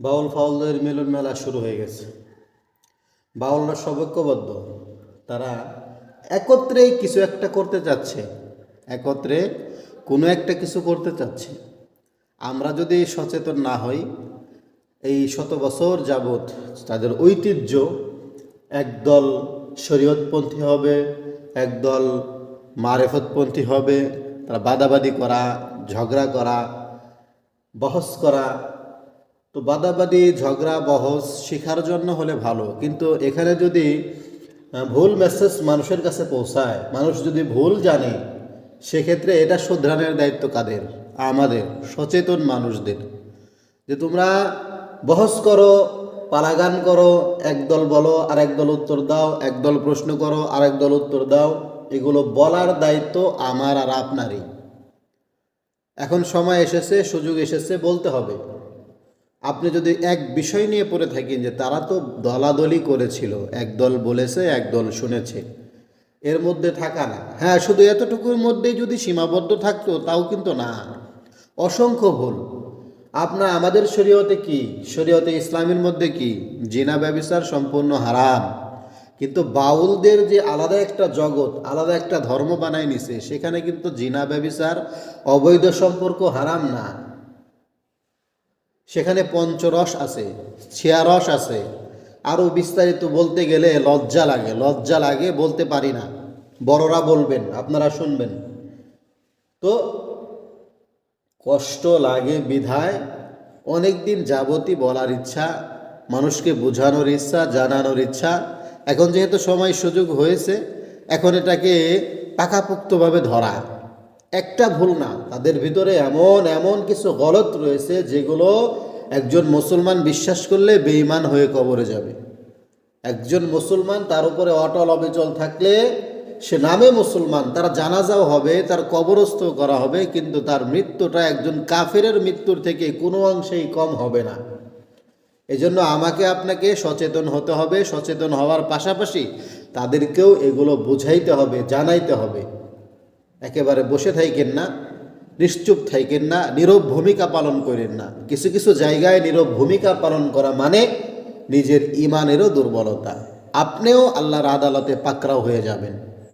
বাউল ফাউলদের মিলন মেলা শুরু হয়ে গেছে। বাউলরা সবৈক্যবদ্ধ তারা একত্রেই কিছু একটা করতে চাচ্ছে, একত্রে কোনো একটা কিছু করতে চাচ্ছে। আমরা যদি সচেতন না হই, এই শত বছর যাবৎ তাদের ঐতিহ্য একদল শরীয়তপন্থী হবে, একদল মারেফতপন্থী হবে, তারা বাদাবাদি করা, ঝগড়া করা, বহস করা তো বাদাবাদি, ঝগড়া, বহস শেখার জন্য হলে ভালো। কিন্তু এখানে যদি ভুল মেসেজ মানুষের কাছে পৌঁছায়, মানুষ যদি ভুল জানে, সেক্ষেত্রে এটা শুধরানোর দায়িত্ব কাদের? আমাদের, সচেতন মানুষদের। যে তোমরা বহস করো পালাগান করো, একদল বলো আর একদল উত্তর দাও, একদল প্রশ্ন করো আর একদল উত্তর দাও, এগুলো বলার দায়িত্ব আমার আর আপনারই। এখন সময় এসেছে, সুযোগ এসেছে, বলতে হবে। আপনি যদি এক বিষয় নিয়ে পড়ে থাকেন যে তারা তো দলাদলি করেছিল, এক দল বলেছে, এক দল শুনেছে, এর মধ্যে থাকা না। হ্যাঁ শুধু এতটুকুর মধ্যেই যদি সীমাবদ্ধ থাকতো, তাও কিন্তু না। অসংখ্য ভুল। আপনার, আমাদের শরীয়তে কি? শরীয়তে ইসলামের মধ্যে কি? জিনা ব্যবসার সম্পূর্ণ হারাম। কিন্তু বাউলদের যে আলাদা একটা জগৎ, আলাদা একটা ধর্ম বানায় নিছে, সেখানে কিন্তু জিনা ব্যবসার অবৈধ সম্পর্ক হারাম না। সেখানে পঞ্চরস আছে, ছিয়ারস আছে। আরও বিস্তারিত বলতে গেলে লজ্জা লাগে লজ্জা লাগে বলতে পারি না। বড়রা বলবেন, আপনারা শুনবেন। তো কষ্ট লাগে বিধায় অনেক দিন যাবতই বলার ইচ্ছা, মানুষকে বোঝানোর ইচ্ছা, জানানোর ইচ্ছা। এখন যেহেতু সময় সুযোগ হয়েছে, এখন এটাকে পাকাপোক্তভাবে ধরা। একটা ভুল না। তাদের ভিতরে এমন এমন কিছু গলত রয়েছে যেগুলো একজন মুসলমান বিশ্বাস করলে বেঈমান হয়ে কবরে যাবে। একজন মুসলমান তার উপরে অটল, অবিচল থাকলে সে নামে মুসলমান, তার জানাজাও হবে, তার কবরস্থ করা হবে, কিন্তু তার মৃত্যুটা একজন কাফেরের মৃত্যুর থেকে কোনো অংশেই কম হবে না। এজন্য আমাকে আপনাকে সচেতন হতে হবে, সচেতন হওয়ার পাশাপাশি তাদেরকেও এগুলো বুঝাইতে হবে, জানাইতে হবে। একেবারে বসে থাইকেন না, নিশ্চুপ থাইকেন না, নীরব ভূমিকা পালন করেন না। কিছু কিছু জায়গায় নীরব ভূমিকা পালন করা মানে নিজের ইমানেরও দুর্বলতা। আপনিও আল্লাহর আদালতে পাকরাও হয়ে যাবেন।